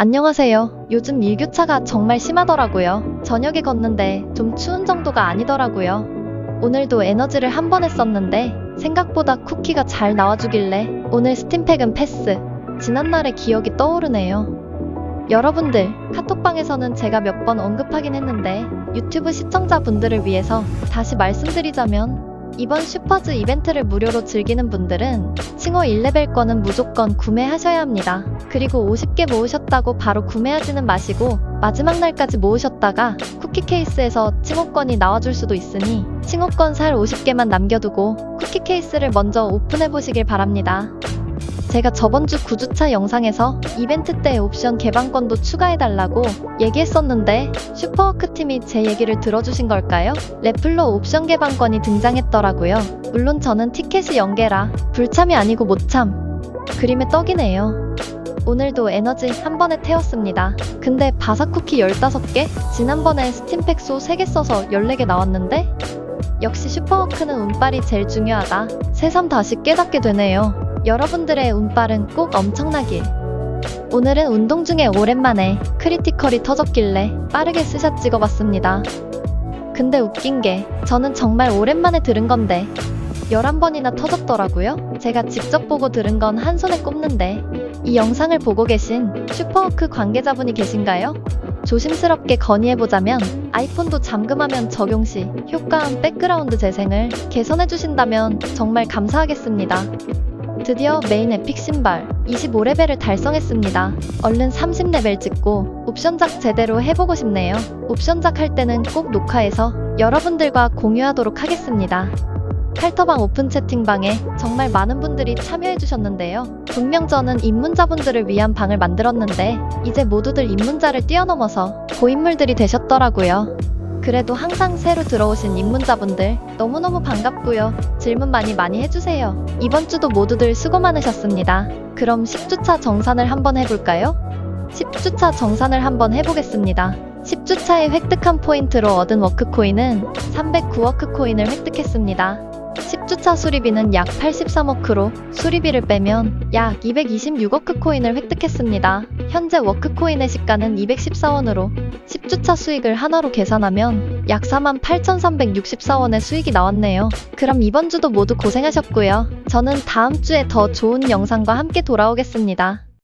안녕하세요. 요즘 일교차가 정말 심하더라고요. 저녁에 걷는데 좀 추운 정도가 아니더라고요. 오늘도 에너지를 한 번에 썼는데 생각보다 쿠키가 잘 나와주길래 오늘 스팀팩은 패스. 지난날의 기억이 떠오르네요. 여러분들, 카톡방에서는 제가 몇 번 언급하긴 했는데 유튜브 시청자분들을 위해서 다시 말씀드리자면 이번 슈퍼즈 이벤트를 무료로 즐기는 분들은 칭호 1레벨권은 무조건 구매하셔야 합니다. 그리고 50개 모으셨다고 바로 구매하지는 마시고 마지막 날까지 모으셨다가 쿠키 케이스에서 칭호권이 나와줄 수도 있으니 칭호권 살 50개만 남겨두고 쿠키 케이스를 먼저 오픈해 보시길 바랍니다. 제가 저번주 9주차 영상에서 이벤트 때 옵션 개방권도 추가해달라고 얘기했었는데 슈퍼워크 팀이 제 얘기를 들어주신 걸까요? 래플로 옵션 개방권이 등장했더라고요. 물론 저는 티켓이 연계라 불참이 아니고 못참. 그림의 떡이네요. 오늘도 에너지 한 번에 태웠습니다. 근데 바삭 쿠키 15개? 지난번에 스팀팩 소 3개 써서 14개 나왔는데? 역시 슈퍼워크는 운빨이 제일 중요하다. 새삼 다시 깨닫게 되네요. 여러분들의 운빨은 꼭 엄청나길. 오늘은 운동 중에 오랜만에 크리티컬이 터졌길래 빠르게 스샷 찍어봤습니다. 근데 웃긴 게 저는 정말 오랜만에 들은 건데 11번이나 터졌더라고요. 제가 직접 보고 들은 건 한 손에 꼽는데 이 영상을 보고 계신 슈퍼워크 관계자분이 계신가요? 조심스럽게 건의해보자면 아이폰도 잠금하면 적용 시 효과음 백그라운드 재생을 개선해주신다면 정말 감사하겠습니다. 드디어 메인 에픽 신발 25레벨을 달성했습니다. 얼른 30레벨 찍고 옵션작 제대로 해보고 싶네요. 옵션작 할 때는 꼭 녹화해서 여러분들과 공유하도록 하겠습니다. 칼터방 오픈 채팅방에 정말 많은 분들이 참여해주셨는데요. 분명 저는 입문자분들을 위한 방을 만들었는데 이제 모두들 입문자를 뛰어넘어서 고인물들이 되셨더라고요. 그래도 항상 새로 들어오신 입문자분들 너무너무 반갑고요. 질문 많이 많이 해주세요. 이번 주도 모두들 수고 많으셨습니다. 그럼 10주차 정산을 한번 해볼까요? 10주차 정산을 한번 해보겠습니다. 10주차에 획득한 포인트로 얻은 워크코인은 309 워크코인을 획득했습니다. 10주차 수리비는 약 83워크로 수리비를 빼면 약 226워크 코인을 획득했습니다. 현재 워크코인의 시가는 214원으로 10주차 수익을 하나로 계산하면 약 48,364원의 수익이 나왔네요. 그럼 이번 주도 모두 고생하셨고요. 저는 다음 주에 더 좋은 영상과 함께 돌아오겠습니다.